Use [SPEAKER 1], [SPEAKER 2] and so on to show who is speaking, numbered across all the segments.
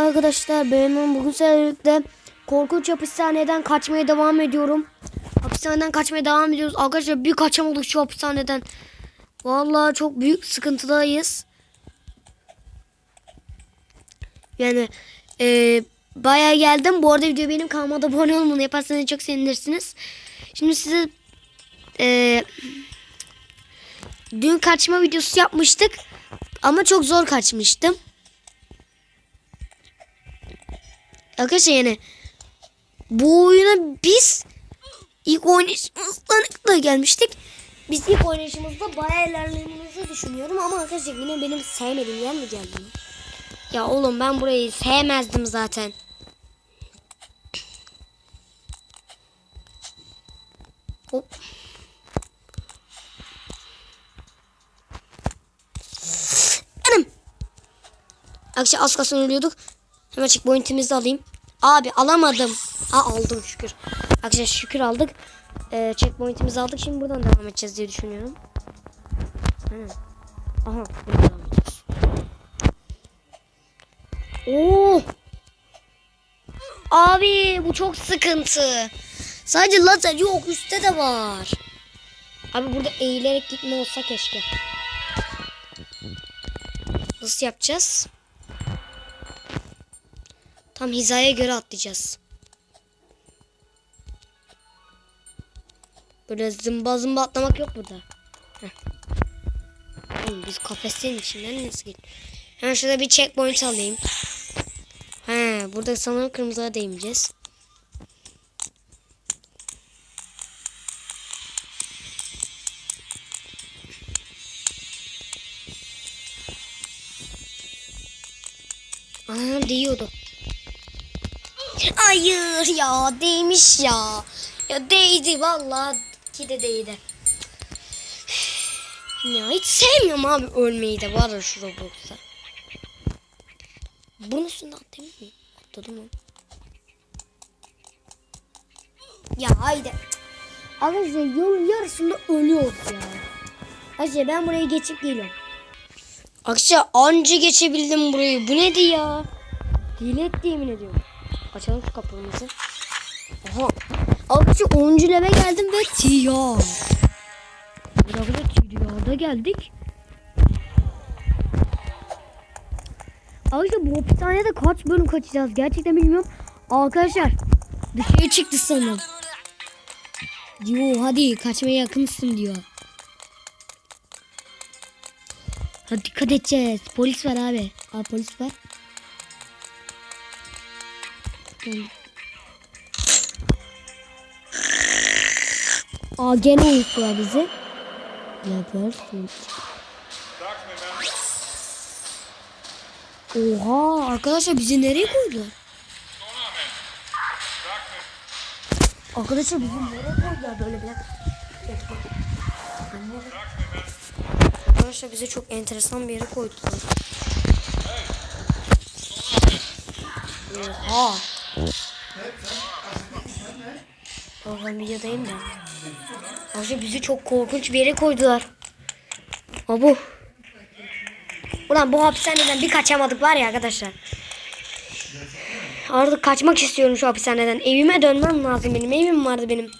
[SPEAKER 1] Arkadaşlar benim bugün sizlerle korkunç hapishaneden kaçmaya devam ediyorum. Hapishaneden kaçmaya devam ediyoruz. Arkadaşlar bir kaçamadık şu hapishaneden. Vallahi çok büyük sıkıntıdayız. Yani e, bayağı geldim. Bu arada video benim kanalıma abone olun. Bunu yaparsanız çok sevinirsiniz. Şimdi size e, dün kaçma videosu yapmıştık. Ama çok zor kaçmıştım. Arkadaşlar yani bu oyuna biz ilk oynayışımızda gelmiştik. Biz ilk oynayışımızda bayağı ilerlediğimizi düşünüyorum ama arkadaşlar yine benim sevmediğim yer mi geldi? Ya oğlum ben burayı sevmezdim zaten. Hop. Anam. Arkadaşlar az kalsın ölüyorduk. Hemen checkpoint'imizi alayım. Abi alamadım. Ha aldım şükür. Arkadaşlar şükür aldık. Ee, checkpoint'imizi aldık. Şimdi buradan devam edeceğiz diye düşünüyorum. Ha. Aha buradan edeceğiz. Oo. Abi bu çok sıkıntı. Sadece lazer yok üstte de var. Abi burada eğilerek gitme olsa keşke. Nasıl yapacağız? Tam hizaya göre atlayacağız. Böyle zımba zımba atlamak yok burada. Oğlum biz kafestenin içinden nasıl gel? Hemen şurada bir checkpoint alayım. He, burada sanırım kırmızıya değmeyeceğiz. Aa değiyordu. Hayır ya değmiş ya. Ya değdi vallahi ki de değdi. Ya hiç sevmiyorum abi ölmeyi de var ya şu Roblox'ta. Bunun üstünden atlayayım mı? Atladım mı? Ya haydi. Arkadaşlar yolun yarısında ölüyoruz ya. Arkadaşlar ben burayı geçip geliyorum. Arkadaşlar anca geçebildim burayı. Bu nedir ya? Dilek yemin ediyorum. Açalım şu kapımızı. Aha. Arkadaşlar 10. leve geldim ve tiyar. Burada tiyarda geldik. Arkadaşlar bu hapishanede kaç bölüm kaçacağız gerçekten bilmiyorum. Arkadaşlar dışarı çıktı sanırım. Diyor hadi kaçmaya yakınsın diyor. Hadi dikkat edeceğiz. Polis var abi. Aa polis var. Aa gene uyuttular bizi. Yaparsın. Oha arkadaşlar bizi nereye koydu? Arkadaşlar bizi nereye koydular böyle bir Arkadaşlar bize çok enteresan bir yere koydular. Oha. Oha ben videodayım da. Arkadaşlar bizi çok korkunç bir yere koydular. Abu. Ulan bu hapishaneden bir kaçamadık var ya arkadaşlar. Artık kaçmak istiyorum şu hapishaneden. Evime dönmem lazım benim. Evim vardı benim.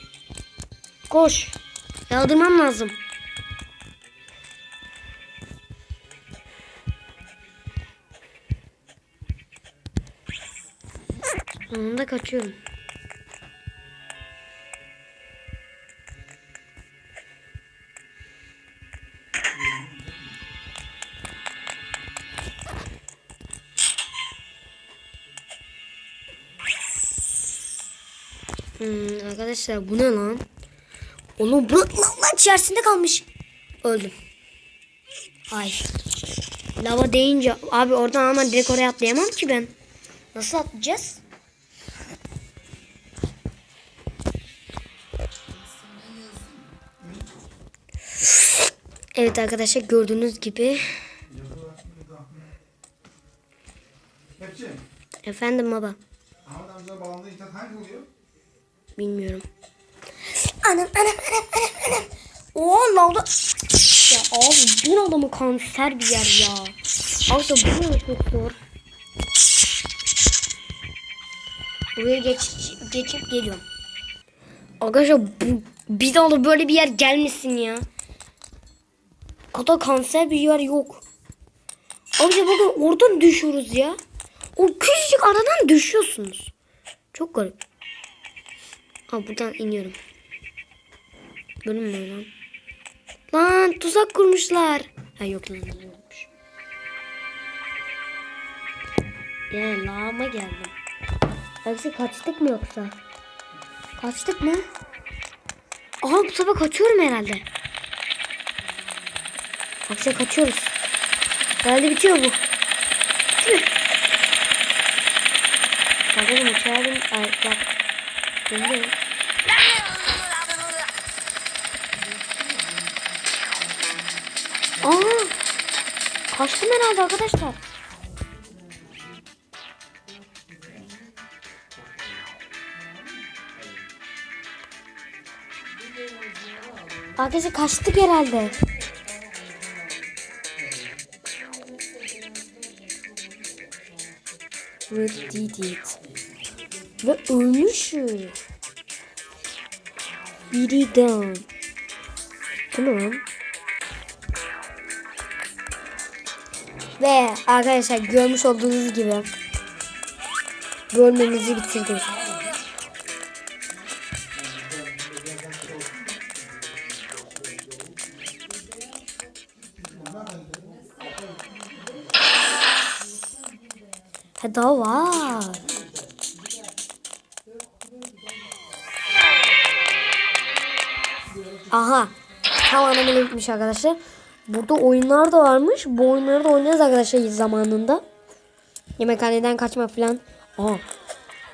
[SPEAKER 1] Koş. Yaldırmam lazım. Sonunda kaçıyorum. Hmm, arkadaşlar bu ne lan? Oğlum bu lan, lan içerisinde kalmış. Öldüm. Ay. Lava deyince abi oradan ama direkt oraya atlayamam ki ben. Nasıl atlayacağız? Evet arkadaşlar gördüğünüz gibi. Efendim baba.
[SPEAKER 2] Ahmet amca bağlandığı internet hangi oluyor?
[SPEAKER 1] Bilmiyorum. Anam anam anam anam anam. Oo lavda. Ya abi bu adamı kanser bir yer ya. Abi bu ne çok zor. Buraya geç, geçip geliyorum. Arkadaşlar bu, bir daha da böyle bir yer gelmesin ya. Kata kanser bir yer yok. Arkadaşlar bakın oradan düşüyoruz ya. O küçücük aradan düşüyorsunuz. Çok garip. Aa buradan iniyorum. Bölüm mü lan? Lan tuzak kurmuşlar. Ha yok lan yokmuş. Ya lağıma geldim. Yoksa kaçtık mı yoksa? Kaçtık mı? Aha bu sefer kaçıyorum herhalde. Akşam kaçıyoruz. Herhalde bitiyor bu. Bitti mi? Bakalım uçağın... Ay bak. Döndüm. Aa! Kaçtım herhalde arkadaşlar. Arkadaşlar kaçtık herhalde. We did it. Ve ölmüşüz. Biri down. Bu ne lan? Ve arkadaşlar görmüş olduğunuz gibi bölmemizi bitirdik. Ha daha var. Aha. Tam anlamıyla bitmiş arkadaşlar. Burada oyunlar da varmış. Bu oyunları da oynarız arkadaşlar zamanında. Yemekhaneden kaçma falan. Aa.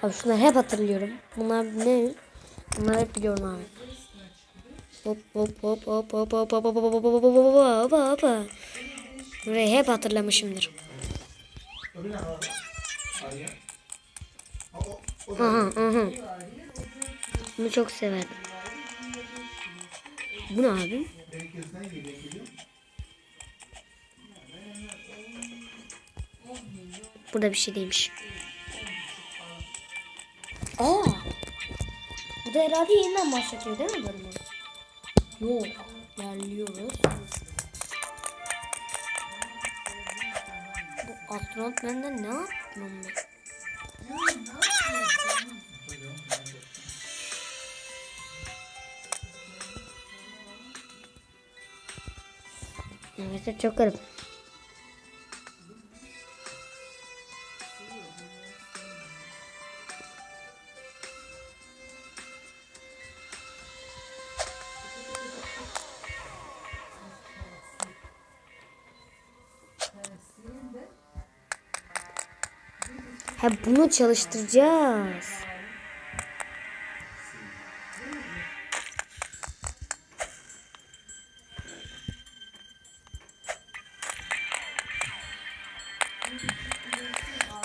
[SPEAKER 1] Abi şunları hep hatırlıyorum. Bunlar ne? Bunları hep biliyorum abi. Hop hop hop hop hop hop hop hop hop hop hop hop hop hop. Burayı hep hatırlamışımdır. Aha aha. Bunu çok severdim. Bu ne abi? Burada bir şey değilmiş. Aa. Bu da herhalde yeniden başlatıyor değil mi bölümü? Yok. İlerliyoruz. Bu astronot benden ne yaptın onu? Evet çok. Ha bunu çalıştıracağız.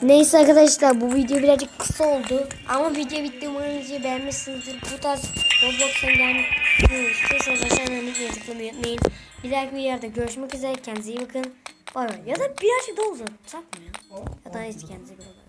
[SPEAKER 1] Neyse arkadaşlar bu video birazcık kısa oldu. Ama video bitti umarım videoyu beğenmişsinizdir. Bu tarz Roblox'un gelmesini istiyorsanız aşağıdan linkleri tıklamayı unutmayın. Bir dahaki videoda görüşmek üzere. Kendinize iyi bakın. Bay bay. Ya da birazcık daha uzatsak mı ya? Ya da neyse kendinize iyi bakın.